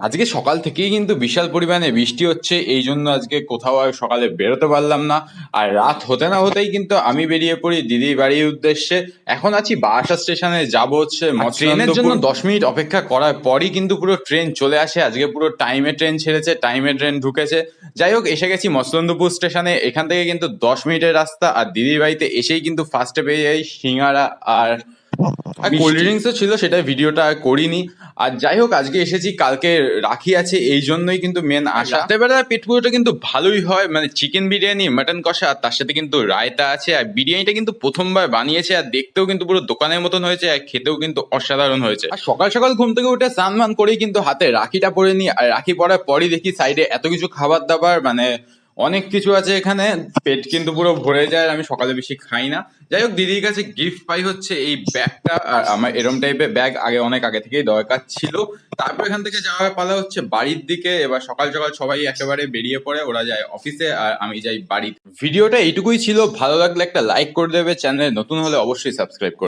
আজকে সকাল থেকেই কিন্তু বিশাল পরিমাণে বৃষ্টি হচ্ছে এই জন্য আজকে কোথাও আর সকালে বেরোতে পারলাম না। আর রাত হতে না হতেই কিন্তু আমি বেরিয়ে পড়ি দিদির বাড়ির উদ্দেশ্যে। এখন আছি বারাসা স্টেশনে যাব হচ্ছে ট্রেনের জন্য দশ মিনিট অপেক্ষা করার পরই কিন্তু পুরো ট্রেন চলে আসে। আজকে পুরো টাইমে ট্রেন ছেড়েছে টাইমে ট্রেন ঢুকেছে। যাই হোক এসে গেছি মসলন্দপুর স্টেশনে। এখান থেকে কিন্তু দশ মিনিটের রাস্তা। আর দিদির বাড়িতে এসেই কিন্তু ফার্স্টে পেয়ে যাই সিঙ্গারা। আর কোল্ড ড্রিঙ্কসও ছিল সেটা ভিডিওটা করিনি। আর যাই হোক আজকে এসেছি কালকে রাখি আছে এই জন্যই কিন্তু মেন আসা রাতেরবেলা পেট পুরোটা কিন্তু ভালোই হয় মানে চিকেন বিরিয়ানি মাটন কষা আর তার সাথে কিন্তু রায়তা আছে আর বিরিয়ানিটা কিন্তু প্রথমবার বানিয়েছে আর দেখতেও কিন্তু পুরো দোকানের মতন হয়েছে আর খেতেও কিন্তু অসাধারণ হয়েছে। আর সকাল সকাল ঘুম থেকে উঠে স্নান মান করেই কিন্তু হাতে রাখিটা পরে নিই আর রাখি পরার পরই দেখি সাইডে এত কিছু খাবার দাবার মানে অনেক কিছু আছে এখানে, পেট কিন্তু পুরো ভরে যায়, আমি সকালে বেশি খাই না। যাই হোক, দিদির কাছে গিফট পাই হচ্ছে এই ব্যাগটা, আর আমার এরম টাইপের ব্যাগ আগে অনেক আগে থেকেই দরকার ছিল। তারপর এখান থেকে যাওয়ার পালা হচ্ছে বাড়ির দিকে, এবার সকাল সকাল সবাই একেবারে বেরিয়ে পড়ে, ওরা যায় অফিসে আর আমি যাই বাড়ি ভিডিওটা এইটুকুই ছিল, ভালো লাগলে একটা লাইক করে দেবে চ্যানেলে নতুন হলে অবশ্যই সাবস্ক্রাইব